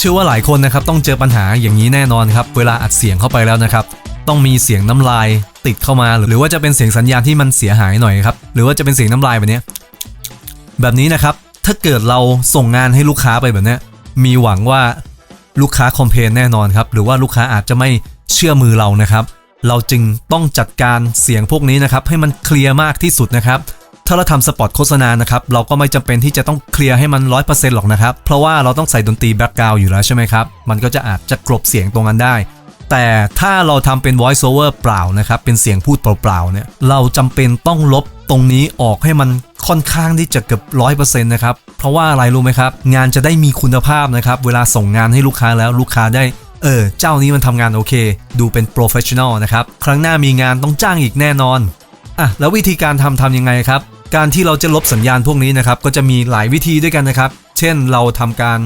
เชื่อว่าหลายคนนะครับต้องเจอปัญหาอย่างนี้แน่นอนครับเวลาอัดเสียงเข้าไปแล้วนะครับต้องมีเสียงน้ำลายติดเข้ามา หรือว่าจะเป็นเสียงสัญญาณที่มันเสียหายหน่อยครับหรือว่าจะเป็นเสียงน้ำลายแบบนี้แบบนี้นะครับถ้าเกิดเราส่งงานให้ลูกค้าไปแบบนี้มีหวังว่าลูกค้าคอมเพลนแน่นอนครับหรือว่าลูกค้าอาจจะไม่เชื่อมือเรานะครับ เราจึงต้องจัดการเสียงพวกนี้นะครับให้มันเคลียร์มากที่สุดนะครับ ถ้าเราทำสปอตโฆษณานะครับเราก็ไม่จำเป็นที่จะต้องเคลียร์ให้มัน 100%หรอกนะครับ เพราะว่าเราต้องใส่ดนตรีแบ็กกราวอยู่แล้วใช่ไหมครับ มันก็จะอาจจะกลบเสียงตรงนั้นได้ แต่ถ้าเราทำเป็น voice over เปล่านะครับ เป็นเสียงพูดเปล่าๆเนี่ยเราจำเป็นต้องลบตรงนี้ออกให้มันค่อนข้างที่จะเกือบร้อยเปอร์เซ็นต์นะครับ เพราะว่าอะไรรู้ไหมครับ งานจะได้มีคุณภาพนะครับ เวลาส่งงานให้ลูกค้าแล้วลูกค้าได้ เออ เจ้านี้มันทำงานโอเค ดูเป็น professional นะครับ ครั้งหน้ามีงานต้องจ้างอีกแน่นอน อะ แล้ววิธีการทำทำยังไงครับ การที่เราจะลบสัญญาณพวกนี้นะครับก็จะมีหลายวิธีด้วยกันนะครับ เช่นเราทำการ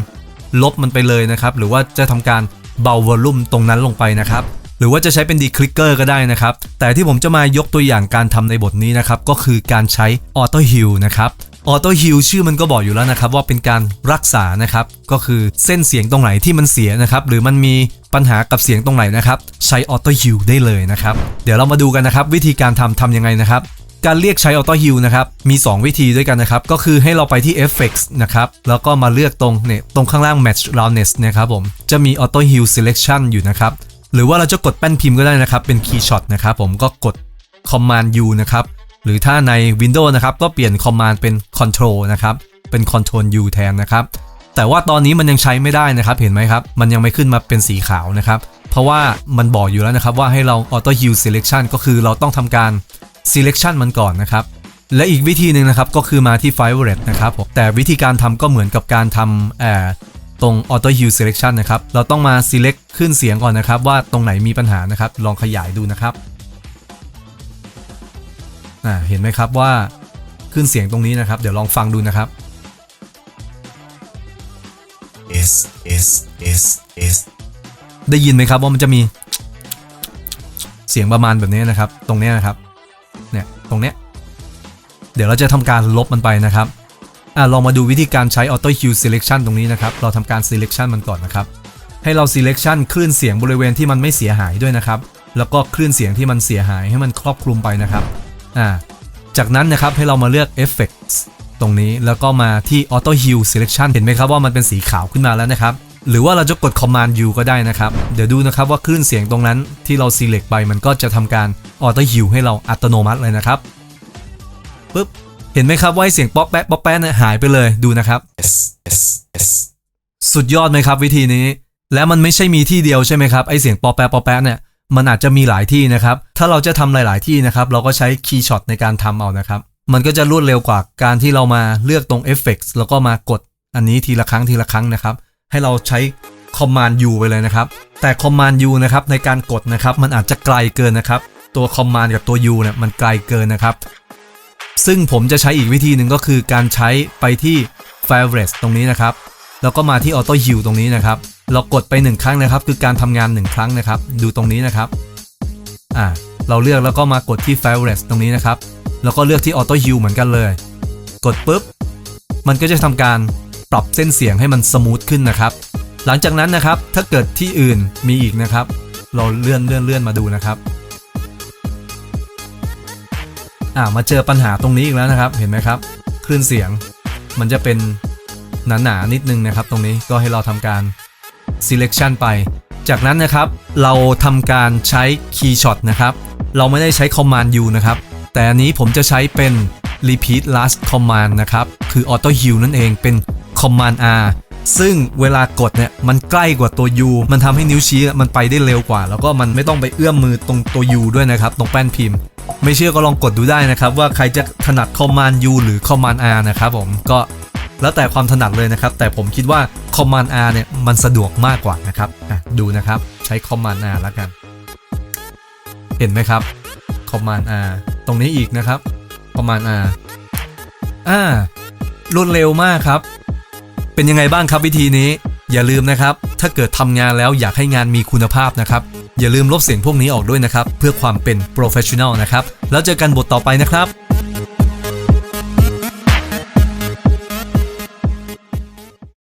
ลบมันไปเลยนะครับ หรือว่าจะทำการเบาวอลลุ่มตรงนั้นลงไปนะครับ หรือว่าจะใช้เป็นดีคลิกเกอร์ก็ได้นะครับ แต่ที่ผมจะมายกตัวอย่างการทำในบทนี้นะครับ ก็คือการใช้ออโต้ฮิลนะครับออโต้ฮิลชื่อมันก็บอกอยู่แล้วนะครับ ว่าเป็นการรักษานะครับ ก็คือเส้นเสียงตรงไหนที่มันเสียนะครับ หรือมันมีปัญหากับเสียงตรงไหนนะครับ ใช้ออโต้ฮิลได้เลยนะครับ เดี๋ยวเรามาดูกันนะครับ วิธีการทำทำยังไงนะครับ การเรียกใช้ Auto Heal นะครับ มี 2 วิธีด้วยกันนะครับ ก็คือให้เราไปที่ Effects นะครับ แล้วก็มาเลือกตรงเนี่ยตรงข้างล่าง Match Roundness นะครับผม จะมี Auto Heal Selection อยู่นะครับ หรือว่าเราจะกดแป้นพิมพ์ก็ได้นะครับ เป็น Key Shot นะครับผมก็กด Command U นะครับ หรือถ้าใน Windows นะครับ ก็เปลี่ยน Command เป็น Control นะครับ เป็น Control U แทนนะครับ แต่ว่าตอนนี้มันยังใช้ไม่ได้นะครับ เห็นไหมครับ มันยังไม่ขึ้นมาเป็นสีขาวนะครับ เพราะว่ามันบอกอยู่แล้วนะครับว่าให้เรา Auto Heal Selection ก็คือเราต้องทำการ selection มันก่อนนะครับและอีกวิธีหนึ่งนะครับก็คือมาที่ favorite นะครับผมแต่วิธีการทำก็เหมือนกับการทำเอ่อตรง auto hue selection นะครับเราต้องมา select ขึ้นเสียงก่อนนะครับ ว่าตรงไหนมีปัญหานะครับ ลองขยายดูนะครับอ่าเห็นไหมครับว่าขึ้นเสียงตรงนี้นะครับ เดี๋ยวลองฟังดูนะครับ S S S S ได้ยินไหมครับว่ามันจะมีเสียงประมาณแบบนี้นะครับ ตรงเนี้ยนะครับ เนี่ยตรงเนี้ยเดี๋ยวเราจะทำการลบมันไปนะครับอะลองมาดูวิธีการใช้ Auto Hue Selection ตรงนี้นะครับ เราทำการ Selection มันก่อนนะครับ ให้เรา Selection คลื่นเสียงบริเวณที่มันไม่เสียหายด้วยนะครับ แล้วก็คลื่นเสียงที่มันเสียหายให้มันครอบคลุมไปนะครับอ่าจากนั้นนะครับให้เรามาเลือก Effects ตรงนี้แล้วก็มาที่ Auto Hue Selection เห็นไหมครับว่ามันเป็นสีขาวขึ้นมาแล้วนะครับ หรือว่าเราจะกด Command U ก็ได้นะครับ เดี๋ยวดูนะครับว่าคลื่นเสียงตรงนั้นที่เรา select ไปมันก็จะทำการ Auto Hue ให้เราอัตโนมัติเลยนะครับปึ๊บเห็นไหมครับว่าไอ้เสียงป๊อกแป๊ะป๊อกแป๊ะเนี่ยหายไปเลยดูนะครับ S S S สุดยอดไหมครับวิธีนี้ และมันไม่ใช่มีที่เดียวใช่ไหมครับไอเสียงปอแปะปอแปะเนี่ยมันอาจจะมีหลายที่นะครับ ถ้าเราจะทำหลาย ๆ ที่นะครับ เราก็ใช้คีย์ช็อตในการทำเอานะครับ มันก็จะรวดเร็วกว่าการที่เรามาเลือกตรง Effects แล้วก็มากดอันนี้ทีละครั้งทีละครั้งนะครับ ให้เราใช้ Command U ไปเลยนะครับ แต่ Command U นะครับในการกดนะครับมันอาจจะไกลเกินนะครับ ตัว Command กับตัว U เนี่ยมันไกลเกินนะครับ ซึ่งผมจะใช้อีกวิธีหนึ่งก็คือการใช้ไปที่ Favorites ตรงนี้นะครับ แล้วก็มาที่ Auto Heal ตรงนี้นะครับ เรากดไป 1 ครั้งนะครับ คือการทำงาน 1 ครั้งนะครับ ดูตรงนี้นะครับอ่าเราเลือกแล้วก็มากดที่ Favorites ตรงนี้นะครับ แล้วก็เลือกที่ Auto Heal เหมือนกันเลย กดปุ๊บ มันก็จะทำการ ปรับเส้นเสียงให้มันสมูทขึ้นนะครับ หลังจากนั้นนะครับถ้าเกิดที่อื่นมีอีกนะครับ เราเลื่อนเลื่อนเลื่อนมาดูนะครับอ่ามาเจอปัญหาตรงนี้อีกแล้วนะครับ เห็นไหมครับคลื่นเสียง มันจะเป็นหนาๆนิดนึงนะครับ ตรงนี้ก็ให้เราทำการ selection ไป จากนั้นนะครับ เราทำการใช้ key shot นะครับ เราไม่ได้ใช้ command U นะครับ แต่อันนี้ผมจะใช้เป็น repeat last command นะครับ คือ auto heal นั่นเองเป็น command R ซึ่งเวลากดเนี่ยมันใกล้กว่าตัว U มันทำให้นิ้วชี้มันไปได้เร็วกว่า แล้วก็มันไม่ต้องไปเอื้อมมือตรงตัว U ด้วยนะครับ ตรงแป้นพิมพ์ ไม่เชื่อก็ลองกดดูได้นะครับ ว่าใครจะถนัด Command U หรือ Command R นะครับผมก็แล้วแต่ความถนัดเลยนะครับ แต่ผมคิดว่า Command R เนี่ยมันสะดวกมากกว่านะครับดูนะครับใช้ Command R แล้วกัน เห็นไหมครับ Command R ตรงนี้อีกนะครับ Command R อ่ารวดเร็วมากครับ เป็นยังไงบ้างครับวิธีนี้ อย่าลืมนะครับ ถ้าเกิดทำงานแล้วอยากให้งานมีคุณภาพนะครับ อย่าลืมลบเสียงพวกนี้ออกด้วยนะครับ เพื่อความเป็น professional นะครับ แล้วเจอกันบทต่อไปนะครับ